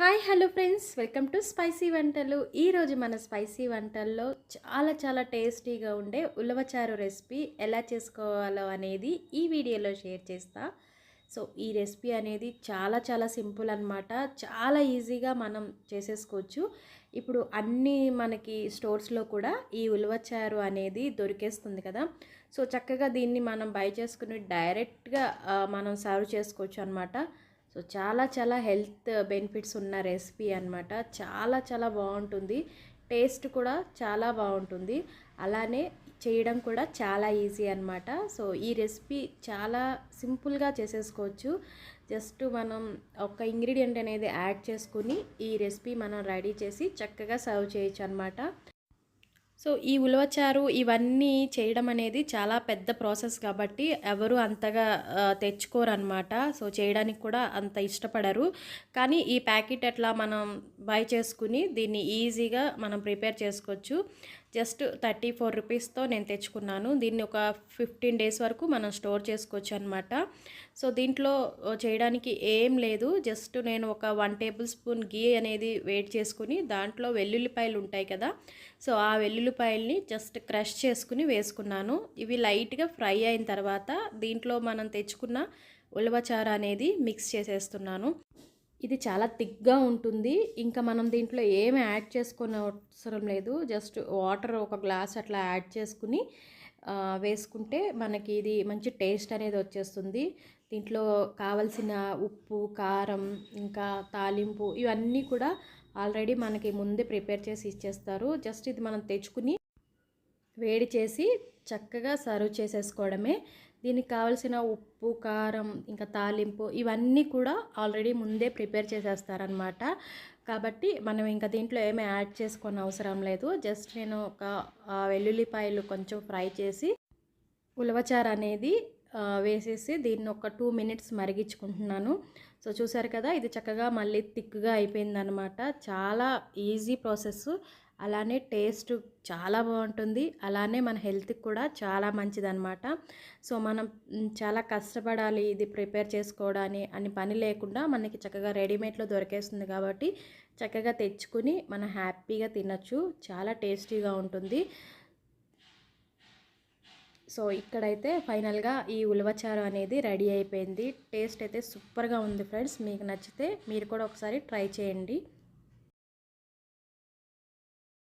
Hi hello friends. Welcome to spicy వంటలు. ఈరోజు మన స్పైసీ వంటల్లో చాలా చాలా టేస్టీగా ఉండే ఉలవచారు రెసిపీ ఎలా చేసుకోవాలో అనేది ఈ వీడియోలో షేర్ చేస్తా. సో ఈ రెసిపీ అనేది చాలా చాలా సింపుల్ అనమాట చాలా ఈజీగా మనం చేసేసుకోవచ్చు. ఇప్పుడు అన్ని మనకి స్టోర్స్లో కూడా ఈ ఉలవచారు అనేది దొరికేస్తుంది కదా. సో చక్కగా దీన్ని మనం బై చేసుకుని డైరెక్ట్గా మనం సర్వ్ చేసుకోవచ్చు అనమాట సో చాలా చాలా హెల్త్ బెనిఫిట్స్ ఉన్న రెసిపీ అనమాట చాలా చాలా బాగుంటుంది. టేస్ట్ కూడా చాలా బాగుంటుంది. అలానే చేయడం కూడా చాలా ఈజీ అనమాట సో ఈ రెసిపీ చాలా సింపుల్గా చేసేసుకోవచ్చు. జస్ట్ మనం ఒక ఇంగ్రీడియంట్ అనేది యాడ్ చేసుకుని ఈ రెసిపీ మనం రెడీ చేసి చక్కగా సర్వ్ చేయొచ్చు అనమాట సో ఈ ఉలవచారు ఇవన్నీ చేయడం అనేది చాలా పెద్ద ప్రాసెస్ కాబట్టి ఎవరు అంతగా తెచ్చుకోరన్నమాట. తెచ్చుకోరనమాట సో చేయడానికి కూడా అంత ఇష్టపడరు. కానీ ఈ ప్యాకెట్ ఎట్లా మనం బై చేసుకుని దీన్ని ఈజీగా మనం ప్రిపేర్ చేసుకోవచ్చు. జస్ట్ థర్టీ ఫోర్ రూపీస్తో నేను తెచ్చుకున్నాను. దీన్ని ఒక ఫిఫ్టీన్ డేస్ వరకు మనం స్టోర్ చేసుకోవచ్చు అనమాట సో దీంట్లో చేయడానికి ఏం లేదు. జస్ట్ నేను ఒక వన్ టేబుల్ స్పూన్ గీ అనేది వేడి చేసుకుని దాంట్లో వెల్లుల్లిపాయలు ఉంటాయి కదా సో ఆ వెల్లుల్లిపాయల్ని జస్ట్ క్రష్ చేసుకుని వేసుకున్నాను. ఇవి లైట్గా ఫ్రై అయిన తర్వాత దీంట్లో మనం తెచ్చుకున్న ఉలవచార అనేది మిక్స్ చేసేస్తున్నాను. ఇది చాలా థిక్గా ఉంటుంది. ఇంకా మనం దీంట్లో ఏమి యాడ్ చేసుకునే అవసరం లేదు. జస్ట్ వాటర్ ఒక గ్లాస్ అట్లా యాడ్ చేసుకుని వేసుకుంటే మనకి ఇది మంచి టేస్ట్ అనేది వచ్చేస్తుంది. దీంట్లో కావలసిన ఉప్పు కారం ఇంకా తాలింపు ఇవన్నీ కూడా ఆల్రెడీ మనకి ముందే ప్రిపేర్ చేసి ఇచ్చేస్తారు. జస్ట్ ఇది మనం తెచ్చుకుని వేడి చేసి చక్కగా సర్వ్ చేసేసుకోవడమే. దీనికి కావాల్సిన ఉప్పు కారం ఇంకా తాలింపు ఇవన్నీ కూడా ఆల్రెడీ ముందే ప్రిపేర్ చేసేస్తారనమాట కాబట్టి మనం ఇంకా దీంట్లో ఏమీ యాడ్ చేసుకొని అవసరం లేదు. జస్ట్ నేను ఒక వెల్లుల్లిపాయలు కొంచెం ఫ్రై చేసి ఉలవచారు అనేది వేసేసి దీన్ని ఒక టూ మినిట్స్ మరిగించుకుంటున్నాను. సో చూసారు కదా ఇది చక్కగా మళ్ళీ థిక్గా అయిపోయిందనమాట చాలా ఈజీ ప్రాసెస్. అలానే టేస్ట్ చాలా బాగుంటుంది. అలానే మన హెల్త్కి కూడా చాలా మంచిదనమాట సో మనం చాలా కష్టపడాలి ఇది ప్రిపేర్ చేసుకోవడాన్ని అని పని లేకుండా మనకి చక్కగా రెడీమేడ్లో దొరికేస్తుంది కాబట్టి చక్కగా తెచ్చుకుని మనం హ్యాపీగా తినచ్చు. చాలా టేస్టీగా ఉంటుంది. సో ఇక్కడైతే ఫైనల్గా ఈ ఉలవచారు అనేది రెడీ అయిపోయింది. టేస్ట్ అయితే సూపర్గా ఉంది ఫ్రెండ్స్. మీకు నచ్చితే మీరు కూడా ఒకసారి ట్రై చేయండి.